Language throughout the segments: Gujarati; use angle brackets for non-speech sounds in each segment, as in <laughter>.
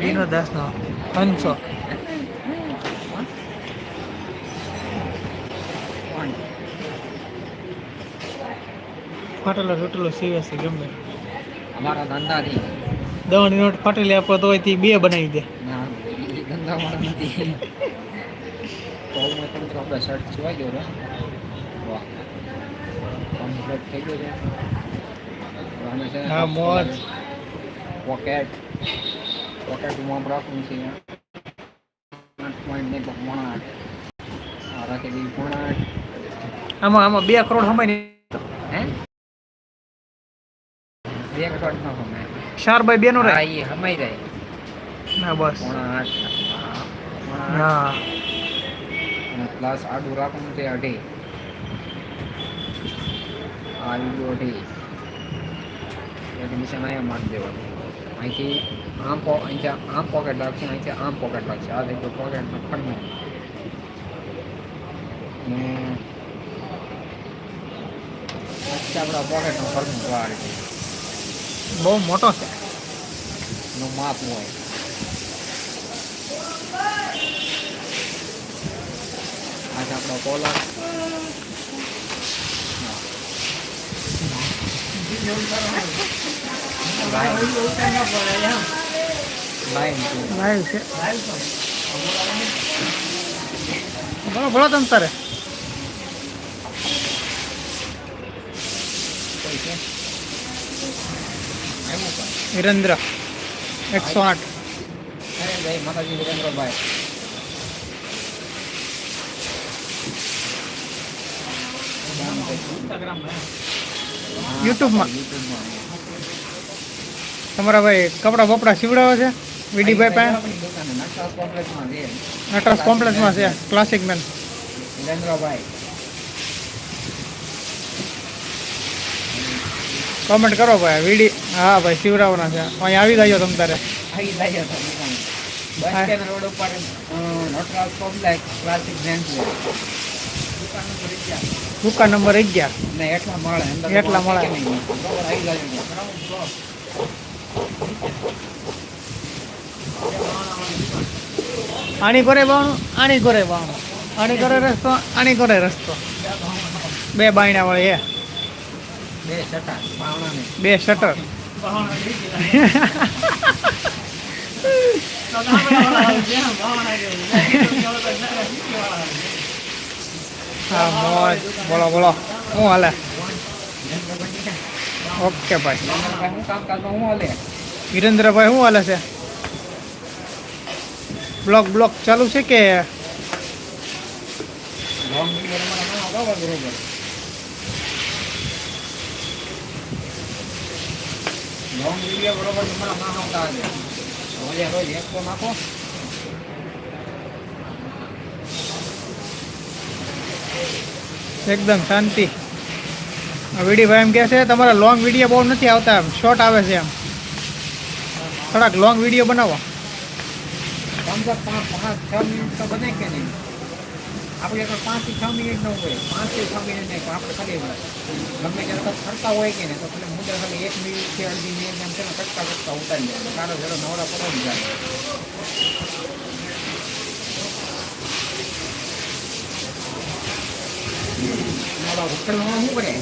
દીનો દાસનો હંસો ફાટેલો તૂટેલો છે ગમે. અમારા ધંધાથી. દવાની નોટ ફાટેલી આપો તો હોય બે બનાવી દે. ગંદા એ નથી. પગમાં પણ આપણે શર્ટ સિવાય ગયો વાહ. કમ્પ્લીટ થઈ ગયો છે. હા, મોજ. પોકેટ પોકેટમાં રાખવું છે આઠ પોઈન્ટ નહીં પણ આઠ. આ રાખી દીધી પોણા આઠ. આમાં આમાં બે કરોડ સમય નહીં હે? બે કરોડ નો સમય ચાર બાય બે નો રહે એ હમાઈ જાય ના બસ. ના પ્લસ આડું રાખવાનું તે અઢી. આવી અઢી. એડમિશન અહીંયા મારી દેવાનું. અહીંથી આમ પો અહીંથી આમ પોકેટ લાગશે અહીંથી આમ પોકેટ લાગશે આ રીતે પોકેટમાં ખંડ ને આપણા પોકેટમાં ફરક આ રીતે. બહુ મોટો છે. નું માપ હોય. આ છે આપણો કોલર લાઈવ છે. બોલો બોલો તમ તારે કોઈ છે આવ્યું પણ વિરેન્દ્ર એકસો આઠ માતાજી વિરેન્દ્રભાઈ યુટ્યુબમાં. તમારા ભાઈ કપડા બપડા સીવડાવે છે? વિડીભાઈ પાસે? આપણી દુકાને છે. નટરાજ કોમ્પ્લેક્સમાં છે. ક્લાસિક મેન વિરેન્દ્રભાઈ કોમેન્ટ કરો ભાઈ વિડી હા ભાઈ શિવરાવના છે. અહીંયા આવી ગયો તમ તારે. આવી જાય બસ સ્ટેન્ડ રોડ ઉપર અ, કોમ્પ્લેક્સ ક્લાસિક જેન્ટ્સ દુકાન. નંબર અગિયાર. ને એટલા મળે એટલા મળે. આવી જાય આણી કરે બાણું આણી કરે બાણું આણી કરે રસ્તો આણી કરે રસ્તો. બે બાયણા વાળી એ બે છટા પાવણાને બે શટર હા મોજ બોલો બોલો શું હાલે ઓકે ભાઈ વિરેન્દ્રભાઈ હું કામ કાજમાં હું હાલે વિરેન્દ્રભાઈ શું હાલે છે બ્લોક બ્લોક ચાલુ છે કે લોંગ વીડિયો રમવાના ના આવતા હોય બરોબર લોંગ વીડિયો બરોબર તમારા ના આવતા હશે રોજે રોજ એક તો નાખો એકદમ શાંતિ વિડીભાઈ એમ કહે છે, તમારા લોંગ વીડિયો બહુ નથી આવતા એમ શોર્ટ આવે છે એમ. થોડાક લોંગ વીડિયો બનાવો. કમસે કમ પાંચ પાંચ છ મિનિટ તો બને કે નહીં? આપણે આગળ પાંચથી છ મિનિટ ન હોય. પાંચથી છ મિનિટ નહીં, પણ આપણે ખાલી ગમે ત્યારે કંઈક ફરતા હોય કે ને તો ખાલી મુદ્દા ખાલી એક મિનિટથી અડધી મિનિટ એમ છે ને કટકા કટકા ઉતારી જાય તારો જરો નવરા પડો જાય. નવરા ઉકેલવામાં શું કરે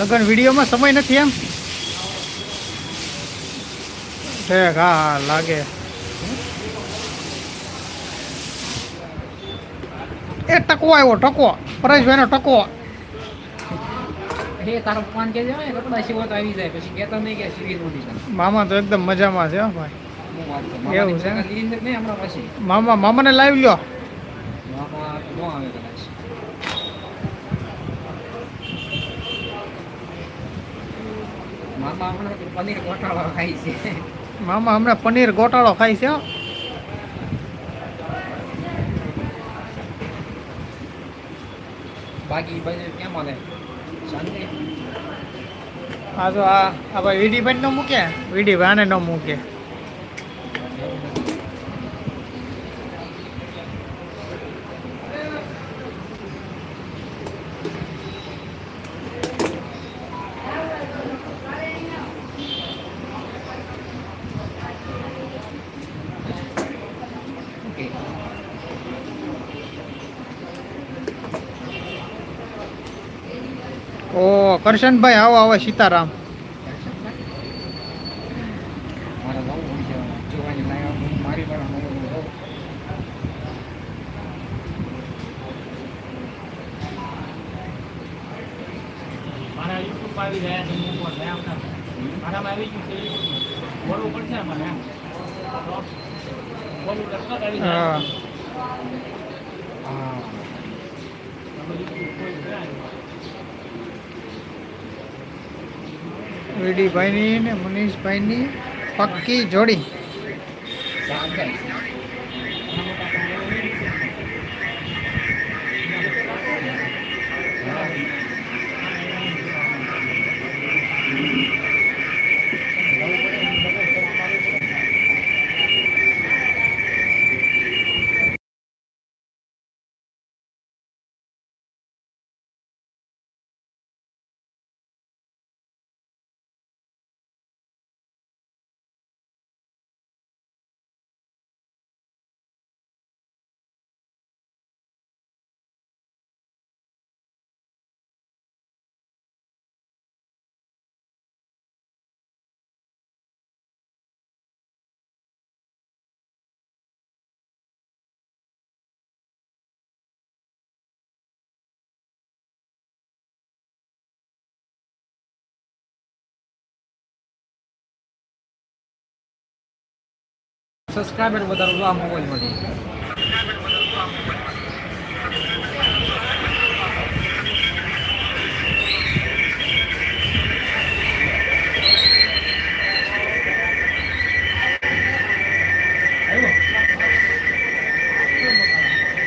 લગન વિડીયોમાં સમય નથી એમ? ઠેક હા લાગે. એ ટકો આવ્યો ટકો પરેશભાઈનો ટકો. મામા તો એકદમ મજામાં છે ભાઈ? એવું છે? મામા મામાને લાવી લ્યો. મામા આવે મામા હમણાં પનીર ગોટાળો ખાય છે બાકી બધું કેમ આવે શાંતિ? આ તો આ આ ભાઈ વીડી ભાઈ ન મૂકે? વીડી ભાઈ ન મૂકે. કરશનભાઈ આવો આવો સીતારામ. મારે ભાઈની ને મનીષભાઈની પક્કી જોડી. સબસ્ક્રાઇબર વધારો આ મોબાઈલમાંથી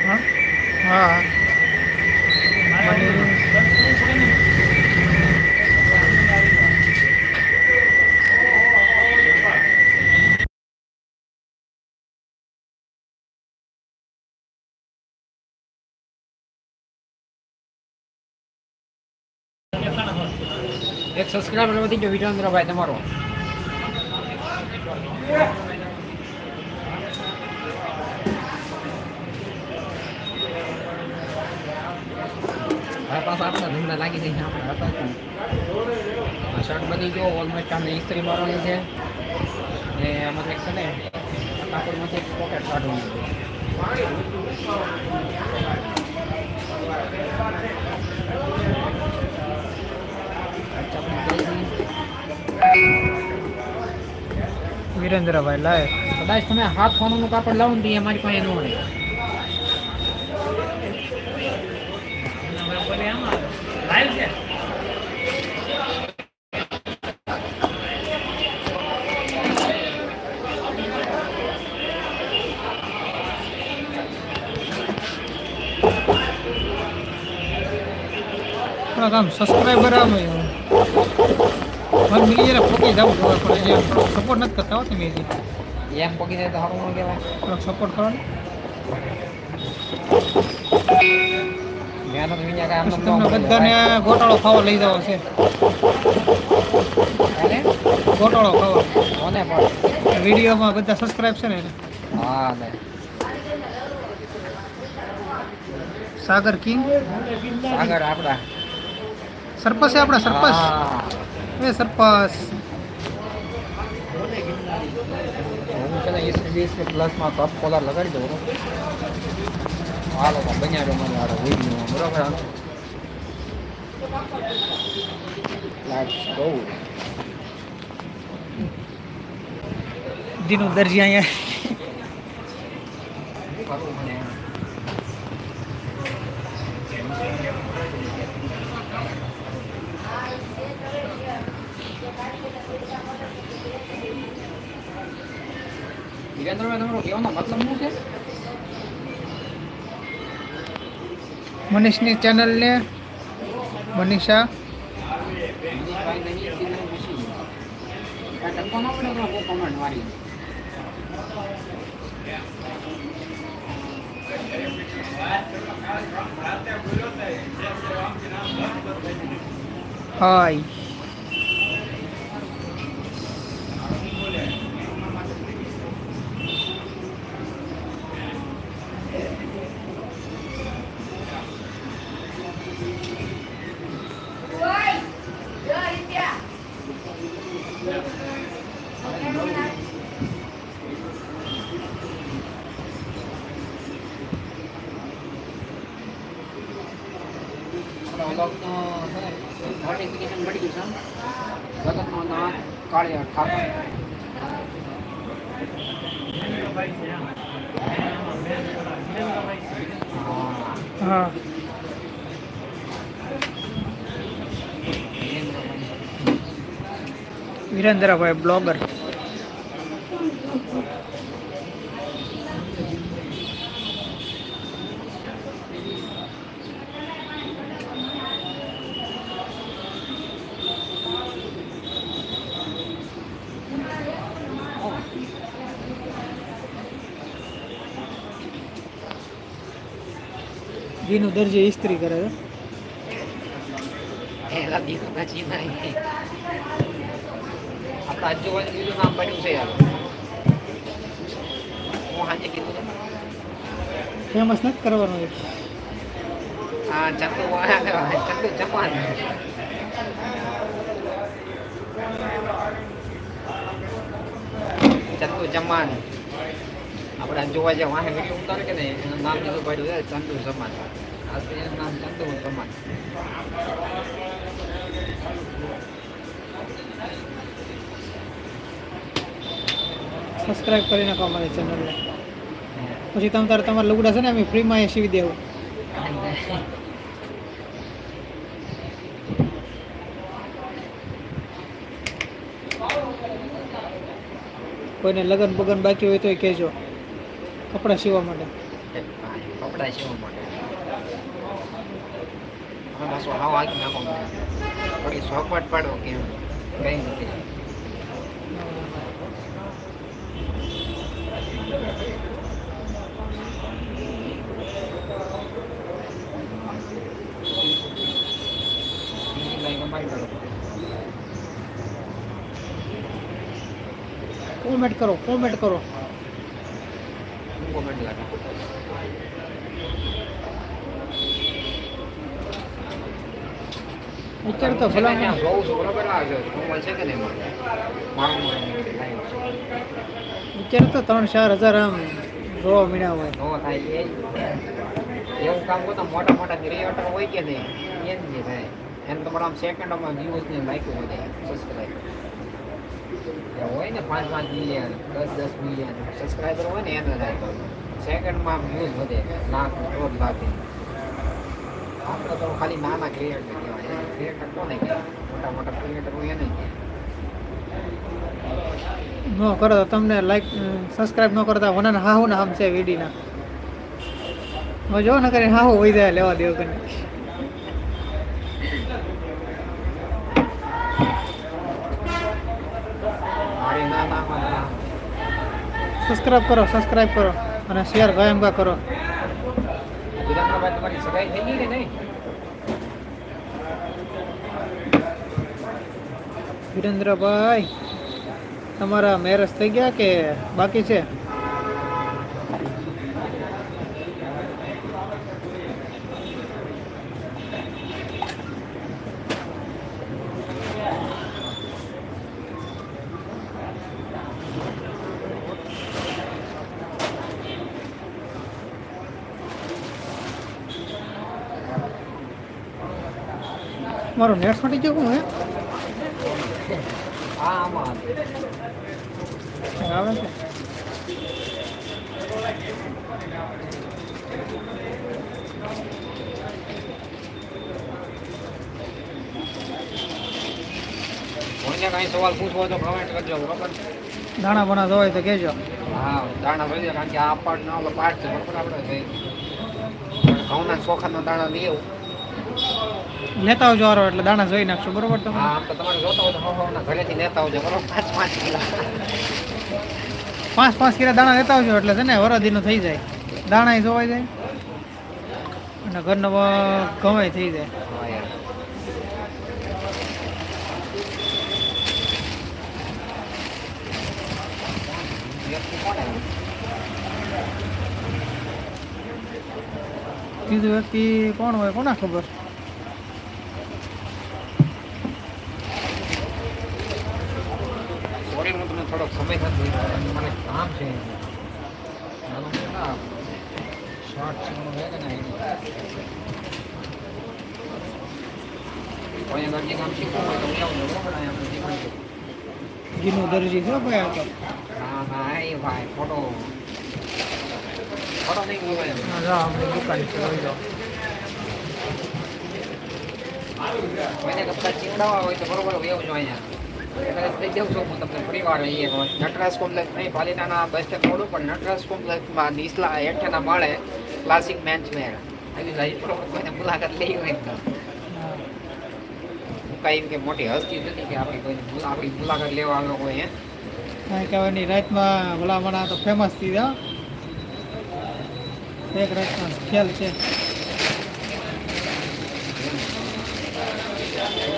હા હા મારે મને- સર્ચ કરવું પડે ને. એક સબસ્ક્રાઇબર વધી ગયો વિરેન્દ્રભાઈ તમારો. પાછા આપણા ધંધા લાગી જશે, આપણે હતા શર્ટ બની ગયો ઓલમોસ્ટ આમને ઇસ્ત્રી છે. ને આમાં એક છે ને, કાપડમાંથી પોકેટ કાઢવાનું છે. વિરેન્દ્રભાઈ, લાય. કદાચ તમે હાથ ફોનનું કાપડ લાવો ને અમારી પાસે ન મળે હવે બોલે આમાં લાઈવ છે થોડાક આમ સબસ્ક્રાઈબર મને મિલી જરા ફોકી જવું જોઈએ પણ એ સપોર્ટ નથી કરતા હો તમે હજી એમ પકી જાય તો સારું ન કહેવાય થોડોક સપોર્ટ કરો ને મહેનત વિના કાંઈ આમ પછી ન તમને મળે. બધાને ગોટાળો ખાવા લઈ જવો છે અને ગોટાળો ખાવા કોને પણ વિડીયોમાં બધા સબસ્ક્રાઈબ છે ને એને. હા ને સાગર કિંગ આગળ આપણા સરપસ છે આપણા સરપસ. એ સરપસ હું છે ને વીસ વીસ પ્લસમાં કપ કોલર લગાડી દઉં. હાલો બન્યા હારો વીડિયો બરોબર હાલો દીનું દરજી અહીંયા વિરેન્દ્રભાઈ તમારો કહેવાનો મતલબ છે મનીષની ચેનલને મનીષા. મનીષભાઈ નહીં સીધું પૂછી કાંઈ ટકો ન પડે તો કોઈ કમેન્ટ મારી હાય આપણા વગતનો નોટિફિકેશન મળી ગયું છે વગતનો નામ કાળિયા ઠાકોર. હા વિરેન્દ્રભાઈ બ્લોગર. ઘીનું દરજી ઇસ્ત્રી કરે છે. એલા દીકરો પછી નહીં આપણા આજુબાજુ બીજું નામ પડ્યું છે યાર હું આજે કીધું ને ફેમસ નથી કરવાનું એક આ ચંદુ ચંદુ ચમાન ચંદુ ચમાન આપણે જોવા જે વાહે વીડિયો ઉતારે કે ને એનું નામ બીજું પડ્યું છે ચંદુ ચમાન આ તો એનું નામ ચંદુ ચમાન સબસ્ક્રાઇબ કરી નાખો અમારી ચેનલને પછી તમે તારે તમારા લુગડા છે ને, અમે ફ્રીમાં એ સીવી દેવું. કોઈને લગન બગન બાકી હોય તોય કહેજો. કપડાં સીવવા માટે. કપડા સીવવા માટે. હવે આગળ નાખો. થોડી પાડો કેમ કઈ નથી બીજી લાઈન અમારી કરો કોમેન્ટ કરો કોમેન્ટ કરો. કોમેન્ટ લાગે? અત્યારે તો ભલા. જોઉં છું? બરોબર આ છે. કે નહીં અત્યારે તો ત્રણ ચાર હજાર આમ જોવા મળ્યા હોય. નો થાય એવું કામ કરતા મોટા મોટા ક્રિએટર હોય કે નહીં? એમ નહીં થાય. એમ તમારા આમ સેકન્ડમાં વ્યૂઝ ને લાઈક વધે સબસ્ક્રાઈબ હોય ને પાંચ પાંચ મિલિયન દસ દસ મિલિયન સબસ્ક્રાઈબર હોય ને એને થાય સેકન્ડમાં વ્યૂઝ વધે, લાખ, દોઢ લાખ. આપણે તો ખાલી નાના ક્રિએટર કહેવાય. ક્રિએટર કોને કહેવાય? મોટા મોટા ક્રિએટર હોય એને. ન કરો તો તમને લાઈક સબસ્ક્રાઇબ ન કરતા વનાને હાહુ ના આમ છે વીડીના. જો ને કરીને હાહુ વહી જાય લેવા દેવ કરીને મારી નાના સબસ્ક્રાઇબ કરો સબસ્ક્રાઇબ કરો અને શેર ગાયમ ગા કરો વિરેન્દ્રભાઈ તમારા મેરેજ થઈ ગયા કે બાકી છે? મારું નેટ ફાટી ગયું હે? હા આમાં આવે છે. કોઈને કાંઈ સવાલ પૂછવો હોય તો કમેન્ટ કરજો બરાબર? દાણા બના હોય તો કહેજો. હા દાણા ભરી કારણ કે આ પાર્ટ ના પાર્ટ છે બરાબર આપણે. ઘઉંના ચોખાના દાણા લઈ આવું. લેતા આવજો હારો એટલે દાણા જોઈ નાખશો બરોબર તમે? હા તો તમારે જોતા હોય તો હવારના ઘરેથી લેતા આવજો બરોબર? પાંચ પાંચ કિલા. પાંચ પાંચ કિલો દાણા લેતા આવજો એટલે છે ને વરદીનું થઈ જાય. દાણા જોવાઈ જાય. અને ઘરનો ગમે થઈ જાય. હા કોણ વ્યક્તિ કોણ હોય કોના ખબર સોરી હું તમને થોડોક સમય નથી દીધો. મને કામ છે નાનું કેટલા શોર્ટ સીવવાનું છે કે ના એનું. કોઈ અગર જે કામ શીખવું હોય તો હું આવું છું, બરોબર? અહીંયા આપણે શીખવાડીશું. ઘીનું દરજી છે ભાઈ આ તો હા હા એ ભાઈ ફોટો ફોટો નહીં ગયો એમ. હા, જા આપણી દુકાન છે લઈ જાઓ. કોઈને કદાચ ચીવડાવવા હોય તો બરોબર એવું જ અહીંયા નટરાજ કોમ્પ્લેક્સ નહીં પાલિતાના બસ સ્ટેન્ડ રોડ ઉપર નટરાજ કોમ્પ્લેક્સમાં નીચલા હેઠળના માળે ક્લાસિક મેન્સ વેર આવી જાય કોઈને મુલાકાત લઈ હોય તો. હું કે મોટી હસ્તી નથી કે આપણે કોઈને આપણી મુલાકાત લેવા આવ્યો કોઈ હે. કાંઈ કહેવાની રાતમાં ભલામણા તો ફેમસ થઈ ગયા એક રાતનો ખ્યાલ છે.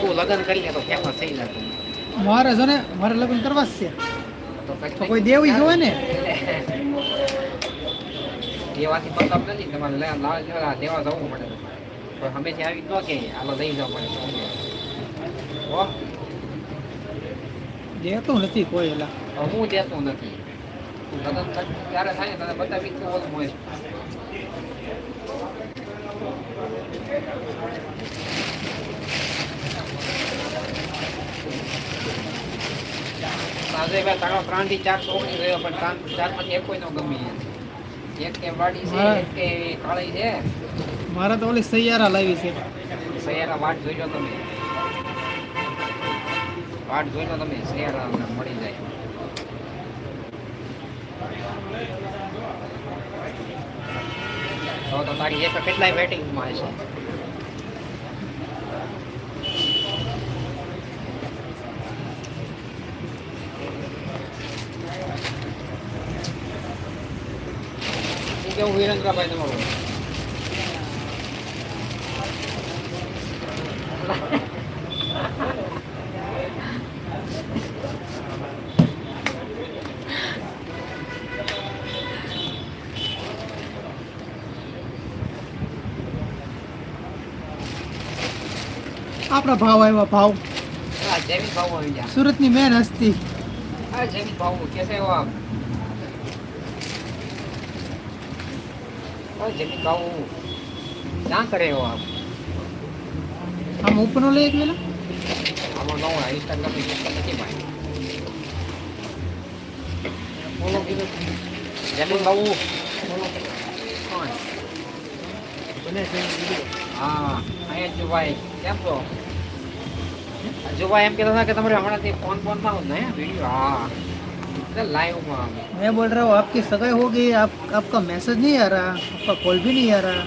તું લગ્ન કરી લે તો ફેમસ થઈ જાય. મારે છે ને મારે લગ્ન કરવા જ છે. તો કોઈ દેવી જોવે ને? <laughs> દેવાથી મતલબ નથી તમારે દેવા જવું પડે. પણ હંમેશા આવી ન કે હાલો લઈ જવા પડે દેતું નથી કોઈ એલા. હું દેતો નથી. લગ્ન ત્યારે થાય તને બતાવી ઓલું હોય. આજે ભાઈ તારો ત્રણથી ચાર છોકરી રહ્યો પણ ત્રણ ચારમાંથી એક કોઈ નો ગમે એક કે વાડી છે એક કે કાળી છે. મારે તો ઓલી સૈયારા લાવી છે. સૈયારા વાટ જોઈ લો તમે. વાટ જોઈ લો તમે સૈયારા મળી જાય. તો તારી એક કેટલાય વેટિંગમાં છે કેવું વિરેન્દ્રભાઈ તમારું આપણા ભાવ આવ્યા ભાવ. સુરતની મેન હસ્તી. ભાવ कैसे જમી ક્યાં કરે એવો આમ? આમ ઉપનો લઈ એક વેલા? આમાં નવું આ ઇન્સ્ટાગ્રામ ભાઈ બોલો કીધું. જમી ખાવું બોલો કોણ? હા અહીંયા જુભાઈ કેમ છો? જુભાઈ એમ કેતા હતા કે તમારે હમણાંથી ફોન ફોનમાં આવું વીડિયો. હા. मैं? बोल रहा हूँ आपकी सगाई हो गई आप आपका मैसेज नहीं आ रहा आपका कॉल भी नहीं आ रहा।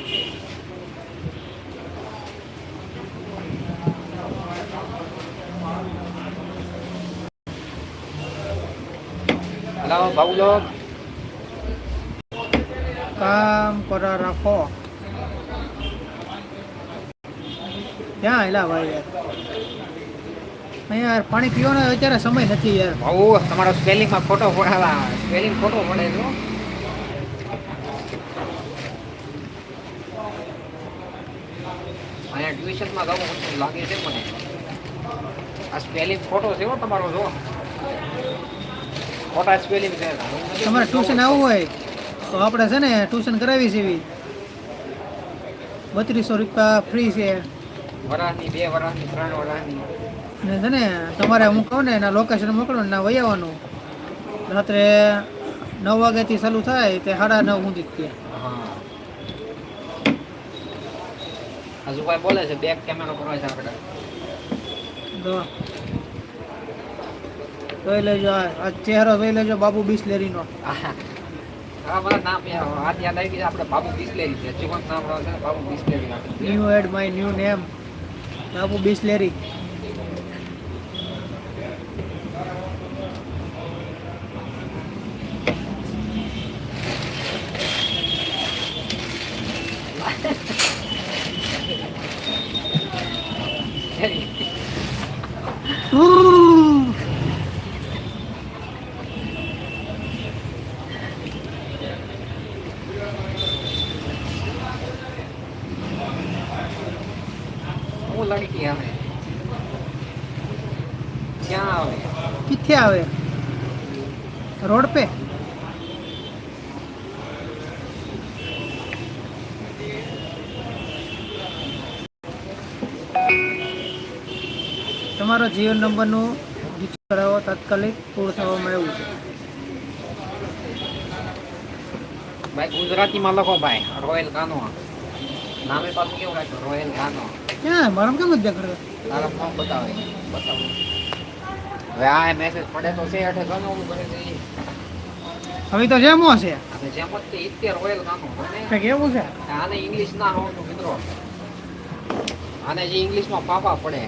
हेलो काम करा रखो। क्या है भाई? यार યાર પાણી પીવાનો અત્યારે સમય નથી યાર. બાબુ તમારો સ્પેલિંગમાં ખોટો પડાવા સ્પેલિંગ ખોટો પડે જો અહીંયા ટ્યુશનમાં મુશ્કેલ લાગે છે મને. આ સ્પેલિંગ ખોટો છે તમારો જો. ખોટા સ્પેલિંગ છે. તમારે ટ્યુશન આવવું હોય તો આપણે છે ને ટ્યુશન કરાવી છે બત્રીસો રૂપિયા ફ્રી છે. વરાહની બે વરાહની ત્રણ વરાહની. ને છે ને તમારે હું કહું ને એના લોકેશન મોકલો ને વહી આવવાનું. રાત્રે નવ વાગ્યાથી ચાલુ થાય તે સાડા નવ સુધી જ ત્યાં. હા. હજુ ભાઈ બોલે છે બેક કેમેરો કરવા છે આપણે. તો જોઈ લેજો આ ચહેરો જોઈ લેજો બાબુ બિસ્લેરીનો. હા મારા નામ યાદ આવી. ગયું આપણે બાબુ બિસ્લેરી છે. નામ Babu Bisleri new ad my new name Babu Bisleri હું લડકી આવે ક્યાં આવે કિથે આવે રોડ પે તમારો જીવન નંબરનું કરાવો તાત્કાલિક પૂર્ણ થવામાં આવ્યું છે. ભાઈ ગુજરાતીમાં લખો ભાઈ રોયલ કાનો નામે પાછું કેવું રાખ્યું? રોયલ કાનો ક્યાં મારામાં કેમ નથી દેખાડતો? તારા ફોર્મ બતાવે. બતાવો. હવે આ મેસેજ પડે તો છે અઠે પડે છે. હવે તો જેમો છે. જેમ તે ઇત્તેર રોયલ કાનો કંઈક છે? આને ઇંગ્લિશ ના આવડતું મિત્રો. આને જે ઇંગ્લિશમાં પાપા પડે.